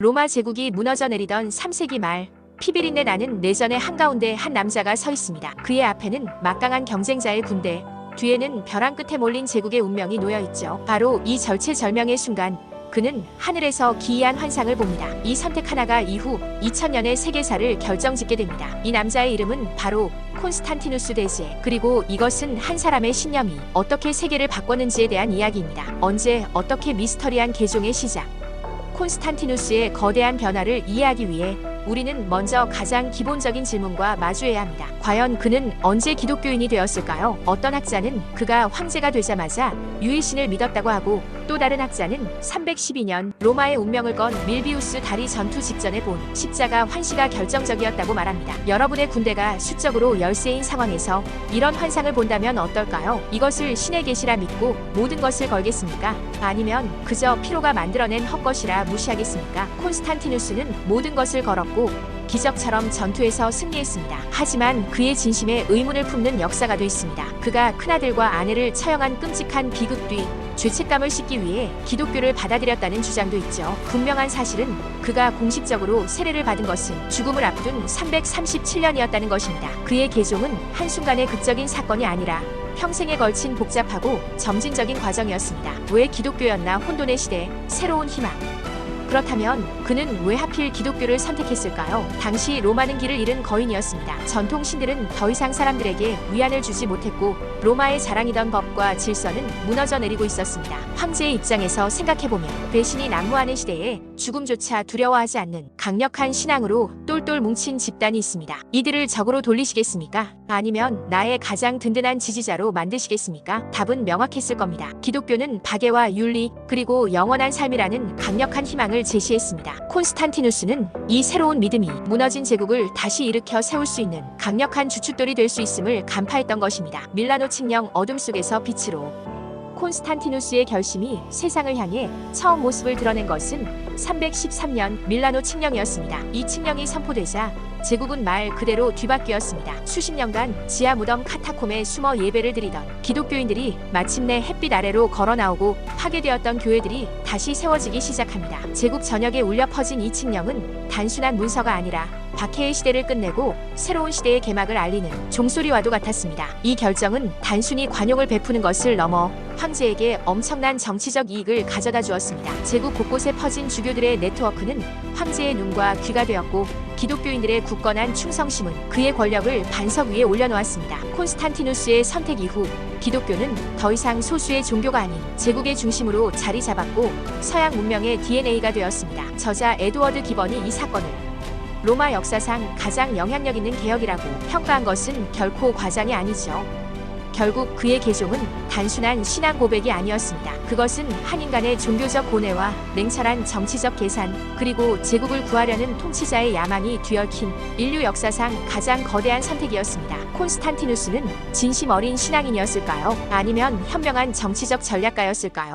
로마 제국이 무너져 내리던 3세기 말 피비린내 나는 내전의 한가운데 한 남자가 서 있습니다. 그의 앞에는 막강한 경쟁자의 군대, 뒤에는 벼랑 끝에 몰린 제국의 운명이 놓여 있죠. 바로 이 절체절명의 순간 그는 하늘에서 기이한 환상을 봅니다. 이 선택 하나가 이후 2000년의 세계사를 결정짓게 됩니다. 이 남자의 이름은 바로 콘스탄티누스 대제. 그리고 이것은 한 사람의 신념이 어떻게 세계를 바꿨는지에 대한 이야기입니다. 언제 어떻게 미스터리한 개종의 시작. 콘스탄티누스의 거대한 변화를 이해하기 위해 우리는 먼저 가장 기본적인 질문과 마주해야 합니다. 과연 그는 언제 기독교인이 되었을까요? 어떤 학자는 그가 황제가 되자마자 유일신을 믿었다고 하고 또 다른 학자는 312년 로마의 운명을 건 밀비우스 다리 전투 직전에 본 십자가 환시가 결정적이었다고 말합니다. 여러분의 군대가 수적으로 열세인 상황에서 이런 환상을 본다면 어떨까요? 이것을 신의 계시라 믿고 모든 것을 걸겠습니까? 아니면 그저 피로가 만들어낸 헛것이라 무시하겠습니까? 콘스탄티누스는 모든 것을 걸었고 기적처럼 전투에서 승리했습니다. 하지만 그의 진심에 의문을 품는 역사가 돼 있습니다. 그가 큰아들과 아내를 처형한 끔찍한 비극 뒤 죄책감을 씻기 위해 기독교를 받아들였다는 주장도 있죠. 분명한 사실은 그가 공식적으로 세례를 받은 것은 죽음을 앞둔 337년이었다는 것입니다. 그의 개종은 한순간의 극적인 사건이 아니라 평생에 걸친 복잡하고 점진적인 과정이었습니다. 왜 기독교였나 혼돈의 시대, 새로운 희망. 그렇다면 그는 왜 하필 기독교를 선택했을까요? 당시 로마는 길을 잃은 거인이었습니다. 전통 신들은 더 이상 사람들에게 위안을 주지 못했고 로마의 자랑이던 법과 질서는 무너져 내리고 있었습니다. 황제의 입장에서 생각해보면 배신이 난무하는 시대에 죽음조차 두려워하지 않는 강력한 신앙으로 똘똘 뭉친 집단이 있습니다. 이들을 적으로 돌리시겠습니까? 아니면 나의 가장 든든한 지지자로 만드시겠습니까? 답은 명확했을 겁니다. 기독교는 박애와 윤리 그리고 영원한 삶이라는 강력한 희망을 제시했습니다. 콘스탄티누스는 이 새로운 믿음이 무너진 제국을 다시 일으켜 세울 수 있는 강력한 주춧돌이 될 수 있음을 간파했던 것입니다. 밀라노 칙령 어둠 속에서 빛으로 콘스탄티누스의 결심이 세상을 향해 처음 모습을 드러낸 것은 313년 밀라노 칙령이었습니다. 이 칙령이 선포되자 제국은 말 그대로 뒤바뀌었습니다. 수십 년간 지하 무덤 카타콤에 숨어 예배를 드리던 기독교인들이 마침내 햇빛 아래로 걸어 나오고 파괴되었던 교회들이 다시 세워지기 시작합니다. 제국 전역에 울려 퍼진 이 칙령은 단순한 문서가 아니라 박해의 시대를 끝내고 새로운 시대의 개막을 알리는 종소리와도 같았습니다. 이 결정은 단순히 관용을 베푸는 것을 넘어 황제에게 엄청난 정치적 이익을 가져다 주었습니다. 제국 곳곳에 퍼진 주교들의 네트워크는 황제의 눈과 귀가 되었고 기독교인들의 굳건한 충성심은 그의 권력을 반석 위에 올려놓았습니다. 콘스탄티누스의 선택 이후 기독교는 더 이상 소수의 종교가 아닌 제국의 중심으로 자리 잡았고 서양 문명의 DNA가 되었습니다. 저자 에드워드 기번이 이 사건을 로마 역사상 가장 영향력 있는 개혁이라고 평가한 것은 결코 과장이 아니죠. 결국 그의 개종은 단순한 신앙 고백이 아니었습니다. 그것은 한 인간의 종교적 고뇌와 냉철한 정치적 계산, 그리고 제국을 구하려는 통치자의 야망이 뒤얽힌 인류 역사상 가장 거대한 선택이었습니다. 콘스탄티누스는 진심 어린 신앙인이었을까요? 아니면 현명한 정치적 전략가였을까요?